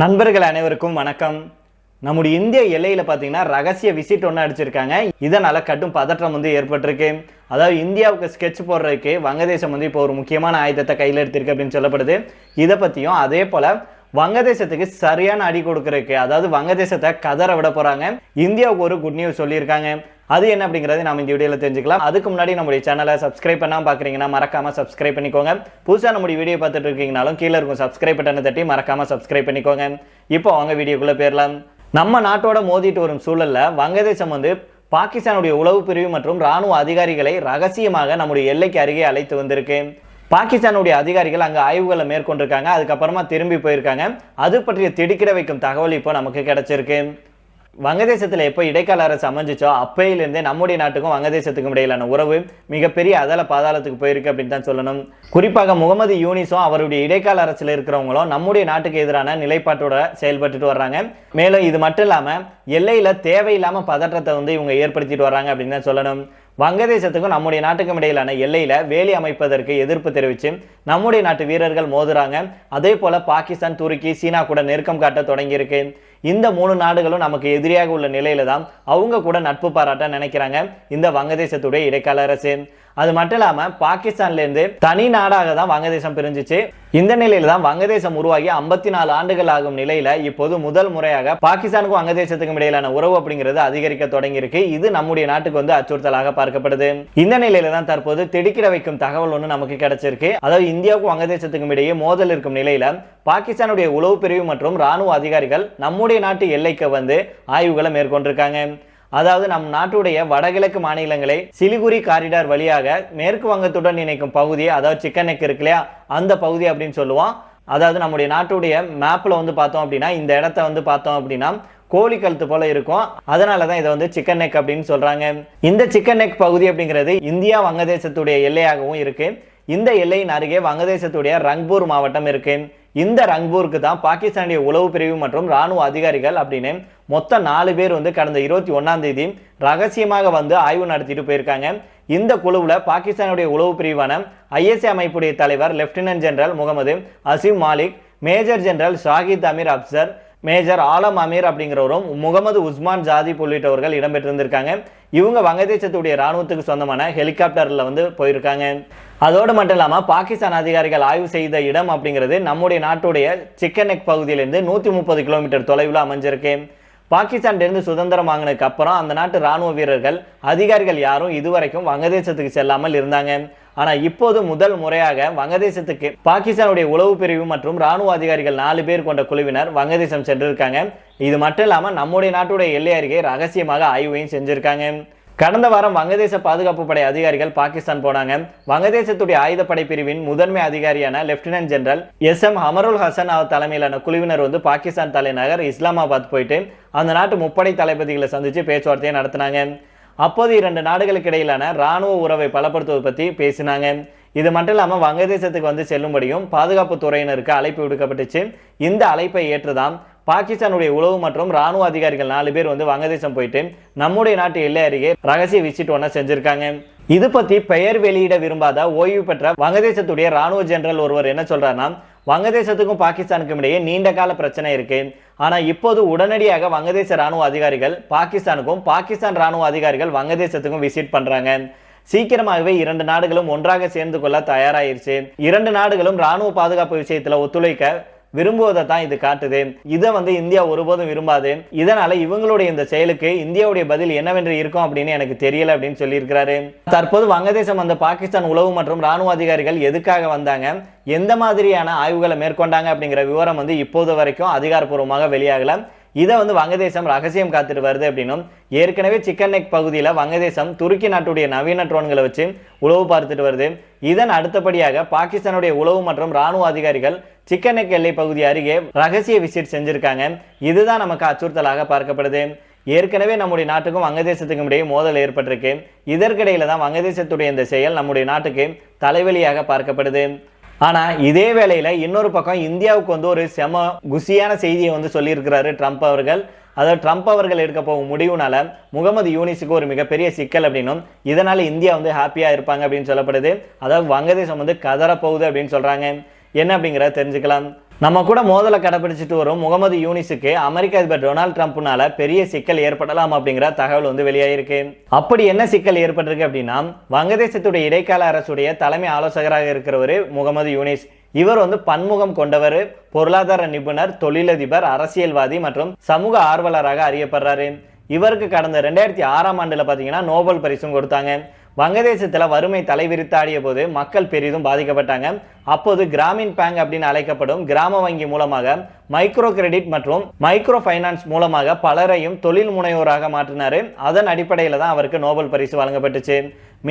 நண்பர்கள் அனைவருக்கும் வணக்கம். நம்முடைய இந்திய எல்லையில் பார்த்தீங்கன்னா ரகசிய விசிட் ஒன்று அடிச்சிருக்காங்க. இதனால் கட்டும் பதற்றம் வந்து ஏற்பட்டிருக்கு. அதாவது இந்தியாவுக்கு ஸ்கெட்ச் போடுறதுக்கு வங்கதேசம் வந்து இப்போ ஒரு முக்கியமான ஆயுதத்தை கையில் எடுத்திருக்கு அப்படின்னு சொல்லப்படுது. இதை பற்றியும் அதே போல் வங்கதேசத்துக்கு சரியான அடி கொடுக்கறதுக்கு அதாவது வங்கதேசத்தை கதற விட போகிறாங்க இந்தியாவுக்கு ஒரு குட் நியூஸ் சொல்லியிருக்காங்க. அது என்ன அப்படிங்கறது நம்ம இந்த வீடியோவில் தெரிஞ்சுக்கலாம். அதுக்கு முன்னாடி நம்முடைய சேனலை சப்ஸ்கிரைப் பண்ணாம பார்க்குறீங்கன்னா மறக்காம சப்ஸ்கிரைப் பண்ணிக்கோங்க. புதுசாக நம்முடைய வீடியோ பார்த்துட்டு இருக்கீங்கனாலும் கீழே இருக்கும் சப்ஸ்கிரைப் பட்டனை தட்டி மறக்காம சப்ஸ்கிரைப் பண்ணிக்கோங்க. இப்போ அவங்க வீடியோக்குள்ளே போயிடலாம். நம்ம நாட்டோட மோதிட்டு வரும் சூழல்ல வங்கதேசம் வந்து பாகிஸ்தானுடைய உளவு பிரிவு மற்றும் ராணுவ அதிகாரிகளை ரகசியமாக நம்முடைய எல்லைக்கு அருகே அழைத்து வந்திருக்கு. பாகிஸ்தானுடைய அதிகாரிகள் அங்கே ஆய்வுகளை மேற்கொண்டிருக்காங்க. அதுக்கப்புறமா திரும்பி போயிருக்காங்க. அது பற்றிய திடுக்கிட வைக்கும் தகவல் இப்போ நமக்கு கிடைச்சிருக்கு. வங்கதேசத்தில் எப்போ இடைக்கால அரசு அமைஞ்சிச்சோ அப்பையிலேருந்தே நம்முடைய நாட்டுக்கும் வங்கதேசத்துக்கும் இடையிலான உறவு மிகப்பெரிய அதல பாதாளத்துக்கு போயிருக்கு அப்படின்னு தான் சொல்லணும். குறிப்பாக முகமது யூனிஸும் அவருடைய இடைக்கால அரசில் இருக்கிறவங்களும் நம்முடைய நாட்டுக்கு எதிரான நிலைப்பாட்டோட செயல்பட்டுட்டு வர்றாங்க. மேலும் இது மட்டும் இல்லாமல் எல்லையில் தேவையில்லாமல் பதற்றத்தை வந்து இவங்க ஏற்படுத்திட்டு வர்றாங்க அப்படின்னு தான் சொல்லணும். வங்கதேசத்துக்கும் நம்முடைய நாட்டுக்கும் இடையிலான எல்லையில வேலி அமைப்பதற்கு எதிர்ப்பு தெரிவித்து நம்முடைய நாட்டு வீரர்கள் மோதுறாங்க. அதே போல பாகிஸ்தான் துருக்கி சீனா கூட நெருக்கம் காட்ட தொடங்கியிருக்கு. இந்த மூணு நாடுகளும் நமக்கு எதிரியாக உள்ள நிலையில தான் அவங்க கூட நட்பு பாராட்ட நினைக்கிறாங்க. இந்த வங்கதேசத்துடைய இடைக்கால அரசு அது மட்டும் இல்லாமல் பாகிஸ்தான்லேருந்து தனி நாடாக தான் வங்கதேசம் பிரிஞ்சிச்சு. இந்த நிலையில தான் வங்கதேசம் உருவாகி ஐம்பத்தி நாலு ஆண்டுகள் ஆகும் நிலையில இப்போது முதல் முறையாக பாகிஸ்தானுக்கும் வங்கதேசத்துக்கும் இடையிலான உறவு அப்படிங்கிறது அதிகரிக்க தொடங்கியிருக்கு. இது நம்முடைய நாட்டுக்கு வந்து அச்சுறுத்தலாக பார்க்கப்படுது. இந்த நிலையில தான் தற்போது திடுக்கிட வைக்கும் தகவல் ஒன்று நமக்கு கிடைச்சிருக்கு. அதாவது இந்தியாவுக்கும் வங்கதேசத்துக்கும் இடையே மோதல் இருக்கும் நிலையில பாகிஸ்தானுடைய உளவு பிரிவு மற்றும் ராணுவ அதிகாரிகள் நம்முடைய நாட்டு எல்லைக்கு வந்து ஆய்வுகளை மேற்கொண்டிருக்காங்க. அதாவது நம் நாட்டுடைய வடகிழக்கு மாநிலங்களை சிலிகுரி காரிடார் வழியாக மேற்கு வங்கத்துடன் இணைக்கும் பகுதி அதாவது சிக்கன் நெக் இருக்கு இல்லையா? அந்த பகுதி அப்படின்னு சொல்லுவோம் அதாவது நம்முடைய நாட்டுடைய மேப்பில் வந்து பார்த்தோம் அப்படின்னா இந்த இடத்த வந்து பார்த்தோம் அப்படின்னா கோழி கழுத்து போல இருக்கும். அதனால தான் இதை வந்து சிக்கன் நெக் அப்படின்னு சொல்றாங்க. இந்த சிக்கன் நெக் பகுதி அப்படிங்கிறது இந்தியா வங்கதேசத்துடைய எல்லையாகவும் இருக்கு. இந்த எல்லையின் அருகே வங்கதேசத்துடைய ரங்பூர் மாவட்டம் இருக்குது இந்த ரங்பூருக்கு தான் பாகிஸ்தானுடைய உளவு பிரிவு மற்றும் ராணுவ அதிகாரிகள் அப்படின்னு மொத்தம் நாலு பேர் வந்து கடந்த இருபத்தி ஒன்றாம் தேதி ரகசியமாக வந்து ஆய்வு நடத்திட்டு போயிருக்காங்க. இந்த குழுவில் பாகிஸ்தானுடைய உளவு பிரிவான ஐஎஸ்ஏ அமைப்புடைய தலைவர் lieutenant general Muhammad Asim Malik major general Shahid Amir Afsar major Alam Amir அப்படிங்கிறவரும் Muhammad Usman ஜாதி உள்ளிட்டவர்கள் இடம்பெற்றிருந்திருக்காங்க. இவங்க வங்கதேசத்துடைய ராணுவத்துக்கு சொந்தமான ஹெலிகாப்டரில் வந்து போயிருக்காங்க. அதோடு மட்டும் இல்லாமல் பாகிஸ்தான் அதிகாரிகள் ஆய்வு செய்த இடம் அப்படிங்கிறது நம்முடைய நாட்டுடைய சிக்கன் நெக் பகுதியிலிருந்து நூற்றி முப்பது கிலோமீட்டர் தொலைவில் அமைஞ்சிருக்கு. பாகிஸ்தான்லேருந்து சுதந்திரம் வாங்கினதுக்கு அப்புறம் அந்த நாட்டு ராணுவ வீரர்கள் அதிகாரிகள் யாரும் இதுவரைக்கும் வங்கதேசத்துக்கு செல்லாமல் இருந்தாங்க. ஆனால் இப்போது முதல் முறையாக வங்கதேசத்துக்கு பாகிஸ்தானுடைய உளவு பிரிவு மற்றும் ராணுவ அதிகாரிகள் நாலு பேர் கொண்ட குழுவினர் வங்கதேசம் சென்றிருக்காங்க. இது மட்டும் இல்லாமல் நம்முடைய நாட்டுடைய எல்லை அருகே ரகசியமாக ஆய்வையும் செஞ்சிருக்காங்க. கடந்த வாரம் வங்கதேச பாதுகாப்பு படை அதிகாரிகள் பாகிஸ்தான் போனாங்க. வங்கதேசத்துடைய ஆயுதப்படை பிரிவின் முதன்மை அதிகாரியான lieutenant general S M Amarul Hasan அவர் தலைமையிலான குழுவினர் வந்து பாகிஸ்தான் தலைநகர் இஸ்லாமாபாத் போயிட்டு அந்த நாட்டு முப்படை தளபதிகளை சந்திச்சு பேச்சுவார்த்தையை நடத்தினாங்க. அப்போது இரண்டு நாடுகளுக்கு இடையிலான ராணுவ உறவை பலப்படுத்துவது பற்றி பேசினாங்க. இது மட்டும் இல்லாமல் வங்கதேசத்துக்கு வந்து செல்லும்படியும் பாதுகாப்பு துறையினருக்கு அழைப்பு விடுக்கப்பட்டுச்சு. இந்த அழைப்பை ஏற்றுதான் பாகிஸ்தானுடைய உளவு மற்றும் ராணுவ அதிகாரிகள் நாலு பேர் வந்து வங்கதேசம் போயிட்டு நம்முடைய நாட்டு எல்லை அருகே ரகசிய விசிட் ஒன்று செஞ்சிருக்காங்க. இது பற்றி பெயர் வெளியிட விரும்பாத ஓய்வு பெற்ற வங்கதேசத்துடைய ராணுவ ஜெனரல் ஒருவர் என்ன சொல்றாருன்னா வங்கதேசத்துக்கும் பாகிஸ்தானுக்கும் இடையே நீண்ட கால பிரச்சனை இருக்கு. ஆனால் இப்போது உடனடியாக வங்கதேச ராணுவ அதிகாரிகள் பாகிஸ்தானுக்கும் பாகிஸ்தான் ராணுவ அதிகாரிகள் வங்கதேசத்துக்கும் விசிட் பண்றாங்க. சீக்கிரமாகவே இரண்டு நாடுகளும் ஒன்றாக சேர்ந்து கொள்ள தயாராயிருச்சு. இரண்டு நாடுகளும் ராணுவ பாதுகாப்பு விஷயத்தில் ஒத்துழைக்க விரும்புவதை தான் இது காட்டுது. இதை வந்து இந்தியா ஒருபோதும் விரும்பாது. இதனால இவங்களுடைய இந்த செயலுக்கு இந்தியாவுடைய பதில் என்னவென்று இருக்கும் அப்படின்னு எனக்கு தெரியல அப்படின்னு சொல்லியிருக்கிறாரு. தற்போது வங்கதேசம் வந்த பாகிஸ்தான் உளவு மற்றும் ராணுவ அதிகாரிகள் எதுக்காக வந்தாங்க? எந்த மாதிரியான ஆய்வுகளை மேற்கொண்டாங்க அப்படிங்கிற விவரம் வந்து இப்போது வரைக்கும் அதிகாரப்பூர்வமாக வெளியாகல. இதை வந்து வங்கதேசம் ரகசியம் காத்துட்டு வருது அப்படின்னும் ஏற்கனவே சிக்கன் நெக் பகுதியில் வங்கதேசம் துருக்கி நாட்டுடைய நவீன ட்ரோன்களை வச்சு உளவு பார்த்துட்டு வருது. இதன் அடுத்தபடியாக பாகிஸ்தானுடைய உளவு மற்றும் ராணுவ அதிகாரிகள் சிக்கன் நெக் எல்லை பகுதி அருகே ரகசிய விசிட் செஞ்சுருக்காங்க. இதுதான் நமக்கு அச்சுறுத்தலாக பார்க்கப்படுது. ஏற்கனவே நம்முடைய நாட்டுக்கும் வங்கதேசத்துக்கும் இடையே மோதல் ஏற்பட்டிருக்கு. இதற்கிடையில தான் வங்கதேசத்துடைய இந்த செயல் நம்முடைய நாட்டுக்கு தலைவலியாக பார்க்கப்படுது. ஆனால் இதே வேளையில் இன்னொரு பக்கம் இந்தியாவுக்கு வந்து ஒரு செம குசியான செய்தியை வந்து சொல்லியிருக்கிறாரு ட்ரம்ப் அவர்கள். அதாவது ட்ரம்ப் அவர்கள் எடுக்க போகும் முடிவுனால முகமது யூனிஸுக்கு ஒரு மிகப்பெரிய சிக்கல் அப்படின்னும் இதனால் இந்தியா வந்து ஹாப்பியாக இருப்பாங்க அப்படின்னு சொல்லப்படுது. அதாவது வங்கதேசம் வந்து கதறப்போகுது அப்படின்னு சொல்கிறாங்க என்ன அப்படிங்கிறத தெரிஞ்சுக்கலாம். நம்ம கூட மோதலை கடைபிடிச்சிட்டு வரும். முகமது யூனிஸுக்கு அமெரிக்க அதிபர் டொனால்ட் ட்ரம்ப்னால பெரிய சிக்கல் ஏற்படலாம் அப்படிங்கிற தகவல் வந்து வெளியாயிருக்கு. அப்படி என்ன சிக்கல் ஏற்பட்டிருக்கு அப்படின்னா வங்கதேசத்துடைய இடைக்கால அரசுடைய தலைமை ஆலோசகராக இருக்கிறவர் முகமது யூனிஸ். இவர் வந்து பன்முகம் கொண்டவர் பொருளாதார நிபுணர் தொழிலதிபர் அரசியல்வாதி மற்றும் சமூக ஆர்வலராக அறியப்படுறாரு. இவருக்கு கடந்த ரெண்டாயிரத்தி ஆறாம் ஆண்டுல பாத்தீங்கன்னா நோபல் பரிசும் கொடுத்தாங்க. வங்கதேசத்தில் வறுமை தலைவிரித்தாடிய போது மக்கள் பெரிதும் பாதிக்கப்பட்டாங்க. அப்போது கிராமின் பேங்க் அப்படின்னு அழைக்கப்படும் கிராம வங்கி மூலமாக மைக்ரோ கிரெடிட் மற்றும் மைக்ரோ ஃபைனான்ஸ் மூலமாக பலரையும் தொழில் முனைவோராக மாற்றினார். அதன் அடிப்படையில் தான் அவருக்கு நோபல் பரிசு வழங்கப்பட்டுச்சு.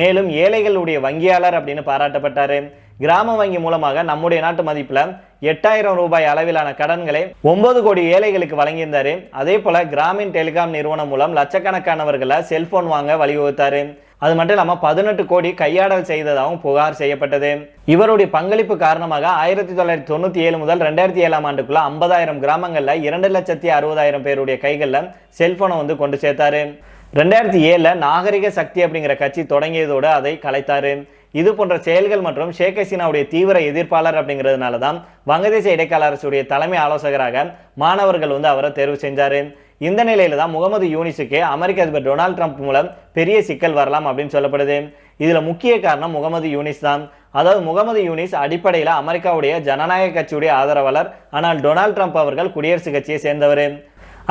மேலும் ஏழைகளுடைய வங்கியாளர் அப்படின்னு பாராட்டப்பட்டார். கிராம வங்கி மூலமாக நம்முடைய நாட்டு மதிப்பில் எட்டாயிரம் ரூபாய் அளவிலான கடன்களை ஒன்பது கோடி ஏழைகளுக்கு வழங்கியிருந்தார். அதே போல கிராமின் டெலிகாம் நிறுவனம் மூலம் லட்சக்கணக்கானவர்களை செல்போன் வாங்க வழிவகுத்தாரு. அது மட்டும் இல்லாமல் பதினெட்டு கோடி கையாடல் செய்ததாகவும் புகார் செய்யப்பட்டது. இவருடைய பங்களிப்பு காரணமாக ஆயிரத்தி தொள்ளாயிரத்தி தொண்ணூற்றி ஏழு முதல் ரெண்டாயிரத்தி ஏழாம் ஆண்டுக்குள்ள ஐம்பதாயிரம் கிராமங்களில் இரண்டு லட்சத்தி அறுபதாயிரம் பேருடைய கைகளில் செல்போனை வந்து கொண்டு சேர்த்தாரு. ரெண்டாயிரத்தி ஏழில் நாகரிக சக்தி அப்படிங்கிற கட்சி தொடங்கியதோடு அதை கலைத்தாரு. இது போன்ற செயல்கள் மற்றும் ஷேக் ஹசீனாவுடைய தீவிர எதிர்ப்பாளர் அப்படிங்கிறதுனால தான் வங்கதேச இடைக்கால அரசுடைய தலைமை ஆலோசகராக மாணவர்கள் வந்து அவரை தேர்வு செஞ்சாரு. இந்த நிலையில தான் முகமது யூனிஸுக்கு அமெரிக்க அதிபர் டொனால்ட் ட்ரம்ப் மூலம் பெரிய சிக்கல் வரலாம் அப்படின்னு சொல்லப்படுது. இதில் முக்கிய காரணம் முகமது யூனிஸ் தான். அதாவது முகமது யூனிஸ் அடிப்படையில் அமெரிக்காவுடைய ஜனநாயக கட்சியுடைய ஆதரவாளர் ஆனால் டொனால்ட் ட்ரம்ப் அவர்கள் குடியரசுக் கட்சியை சேர்ந்தவர்.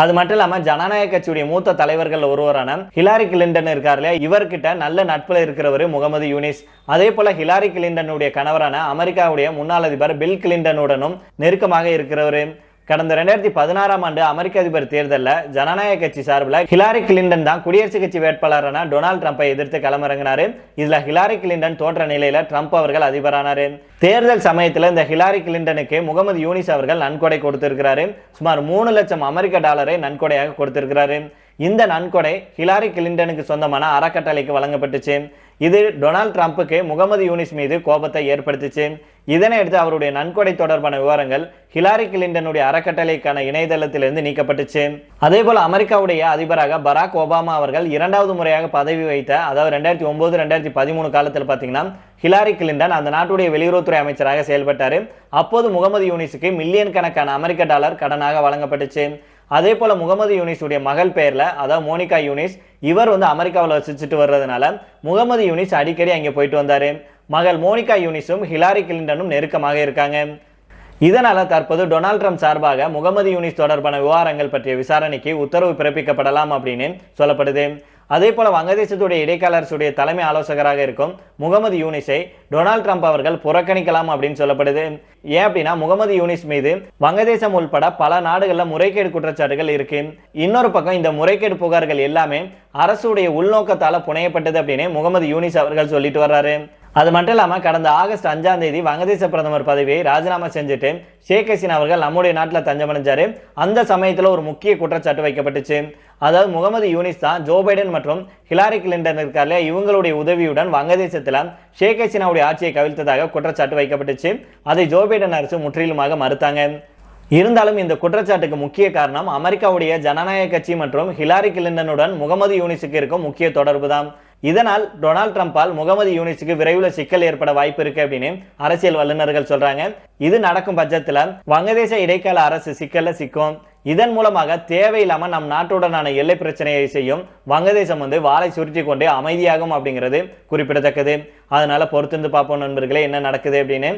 அது மட்டும் இல்லாமல் ஜனநாயக கட்சியுடைய மூத்த தலைவர்கள் ஒருவரான ஹிலாரி கிளின்டன் இருக்கார் இல்லையா? இவர்கிட்ட நல்ல நட்பில் இருக்கிறவர் முகமது யூனிஸ். அதே போல ஹிலாரி கிளின்டனுடைய கணவரான அமெரிக்காவுடைய முன்னாள் அதிபர் பில் கிளின்டனுடனும் நெருக்கமாக இருக்கிறவர். கடந்த ரெண்டாயிரத்தி பதினாறாம் ஆண்டு அமெரிக்க அதிபர் தேர்தலில் ஜனநாயக கட்சி சார்பில் ஹிலாரி கிளின்டன் தான் குடியரசுக் கட்சி வேட்பாளரான டொனால்ட் ட்ரம்ப்பை எதிர்த்து களமிறங்கினாரு. இதுல ஹிலாரி கிளின்டன் தோற்ற நிலையில ட்ரம்ப் அவர்கள் அதிபரானாரு. தேர்தல் சமயத்தில் இந்த ஹிலாரி கிளின்டனுக்கு முகமது யூனிஸ் அவர்கள் நன்கொடை கொடுத்திருக்கிறாரு. சுமார் மூணு லட்சம் அமெரிக்க டாலரை நன்கொடையாக கொடுத்திருக்கிறாரு. இந்த நன்கொடை ஹிலாரி கிளின்டனுக்கு சொந்தமான அறக்கட்டளைக்கு வழங்கப்பட்டுச்சு. இது டொனால்ட் ட்ரம்ப்புக்கு முகமது யூனிஸ் மீது கோபத்தை ஏற்படுத்திச்சு. இதனை அடுத்து அவருடைய நன்கொடை தொடர்பான விவரங்கள் ஹிலாரி கிளின்டனுடைய அறக்கட்டளைக்கான இணையதளத்திலிருந்து நீக்கப்பட்டுச்சு. அதே போல அமெரிக்காவுடைய அதிபராக பராக் ஒபாமா அவர்கள் இரண்டாவது முறையாக பதவி வைத்த அதாவது ரெண்டாயிரத்தி ஒன்பது ரெண்டாயிரத்தி பதிமூணு காலத்தில் பார்த்தீங்கன்னா ஹிலாரி கிளின்டன் அந்த நாட்டுடைய வெளியுறவுத்துறை அமைச்சராக செயல்பட்டார். அப்போது முகமது யூனிஸுக்கு மில்லியன் கணக்கான அமெரிக்க டாலர் கடனாக வழங்கப்பட்டுச்சு. அதே போல் முகமது யூனிஸுடைய மகள் பேரில் அதாவது மோனிகா யூனிஸ் இவர் வந்து அமெரிக்காவில் வசிச்சுட்டு வர்றதுனால முகமது யூனிஸ் அடிக்கடி அங்கே போயிட்டு வந்தார். மகள் மோனிகா யூனிஸும் ஹிலாரி கிளின்டனும் நெருக்கமாக இருக்காங்க. இதனால் தற்போது டொனால்ட் ட்ரம்ப் சார்பாக முகமது யூனிஸ் தொடர்பான விவகாரங்கள் பற்றிய விசாரணைக்கு உத்தரவு பிறப்பிக்கப்படலாம் அப்படின்னு சொல்லப்படுது. அதே போல வங்கதேசத்துடைய இடைக்கால அரசுடைய தலைமை ஆலோசகராக இருக்கும் முகமது யூனிஸை டொனால்ட் ட்ரம்ப் அவர்கள் புறக்கணிக்கலாம் அப்படின்னு சொல்லப்படுது. ஏன் அப்படின்னா முகமது யூனிஸ் மீது வங்கதேசம் உள்பட பல நாடுகளில் முறைகேடு குற்றச்சாட்டுகள் இருக்கு. இன்னொரு பக்கம் இந்த முறைகேடு புகார்கள் எல்லாமே அரசுடைய உள்நோக்கத்தால் புனையப்பட்டது அப்படின்னு முகமது யூனிஸ் அவர்கள் சொல்லிட்டு வர்றாரு. அது மட்டும் இல்லாமல் கடந்த ஆகஸ்ட் அஞ்சாம் தேதி வங்கதேச பிரதமர் பதவியை ராஜினாமா செஞ்சுட்டு ஷேக் ஹசீனா அவர்கள் நம்முடைய நாட்டில் தஞ்சமடைஞ்சாரு. அந்த சமயத்தில் ஒரு முக்கிய குற்றச்சாட்டு வைக்கப்பட்டுச்சு. அதாவது முகமது யூனிஸ் தான் ஜோ பைடன் மற்றும் ஹிலாரி கிளின்டன் இருக்கார்ல இவங்களுடைய உதவியுடன் வங்கதேசத்தில் ஷேக் ஹசீனாவுடைய ஆட்சியை கவிழ்த்ததாக குற்றச்சாட்டு வைக்கப்பட்டுச்சு. அதை ஜோ பைடன் அரசு முற்றிலுமாக மறுத்தாங்க. இருந்தாலும் இந்த குற்றச்சாட்டுக்கு முக்கிய காரணம் அமெரிக்காவுடைய ஜனநாயக கட்சி மற்றும் ஹிலாரி கிளின்டனுடன் முகமது யூனிஸுக்கு இருக்கும் முக்கிய தொடர்பு தான் இதனால் டொனால்ட் ட்ரம்பால் முகமது யூனிஸுக்கு விரைவில் சிக்கல் ஏற்பட வாய்ப்பு இருக்கு அப்படின்னு அரசியல் வல்லுநர்கள் சொல்றாங்க. இது நடக்கும் பட்சத்தில் வங்கதேச இடைக்கால அரசு சிக்கல்ல சிக்கும். இதன் மூலமாக தேவையில்லாமல் நம் நாட்டுடனான எல்லை பிரச்சனையை செய்யும் வங்கதேசம் வந்து வாழை சுருட்டி கொண்டு அமைதியாகும் அப்படிங்கிறது குறிப்பிடத்தக்கது. அதனால பொறுத்திருந்து பார்ப்போம் நண்பர்களே என்ன நடக்குது அப்படின்னு.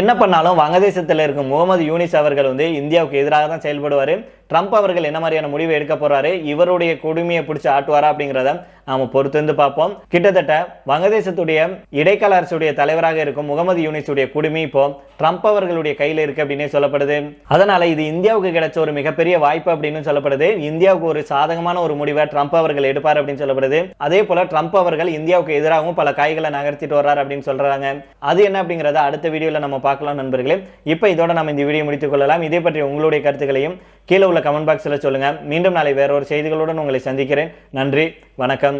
என்ன பண்ணாலும் வங்கதேசத்தில் இருக்கும் முகமது யூனிஸ் அவர்கள் வந்து இந்தியாவுக்கு எதிராக தான் செயல்படுவார். ட்ரம்ப் அவர்கள் என்ன மாதிரியான முடிவை எடுக்க போறாரு? இவருடைய கொடுமையை பிடிச்சி ஆட்டுவாரா அப்படிங்கிறத நாம பொறுத்திருந்து பார்ப்போம். கிட்டத்தட்ட வங்கதேசத்துடைய இடைக்கால அரசுடைய தலைவராக இருக்கும் முகமது யூனிஸுடைய குடுமி இப்போ ட்ரம்ப் அவர்களுடைய கையில் இருக்கு அப்படின்னே சொல்லப்படுது. அதனால இது இந்தியாவுக்கு கிடைச்ச ஒரு மிகப்பெரிய வாய்ப்பு அப்படின்னு சொல்லப்படுது. இந்தியாவுக்கு ஒரு சாதகமான ஒரு முடிவை ட்ரம்ப் அவர்கள் எடுப்பார் அப்படின்னு சொல்லப்படுது. அதே போல ட்ரம்ப் அவர்கள் இந்தியாவுக்கு எதிராகவும் பல காய்களை நகர்த்திட்டு வர்றாரு அப்படின்னு சொல்றாங்க. அது என்ன அப்படிங்கறத அடுத்த வீடியோல நம்ம பார்க்கலாம் நண்பர்களே. இப்போ இதோட நம்ம இந்த வீடியோ முடித்துக் கொள்ளலாம். இதே பற்றி உங்களுடைய கருத்துக்களையும் கீழே உள்ள கமெண்ட் பாக்ஸில் சொல்லுங்கள் மீண்டும் நாளை வேறொரு செய்திகளுடன் உங்களை சந்திக்கிறேன். நன்றி வணக்கம்.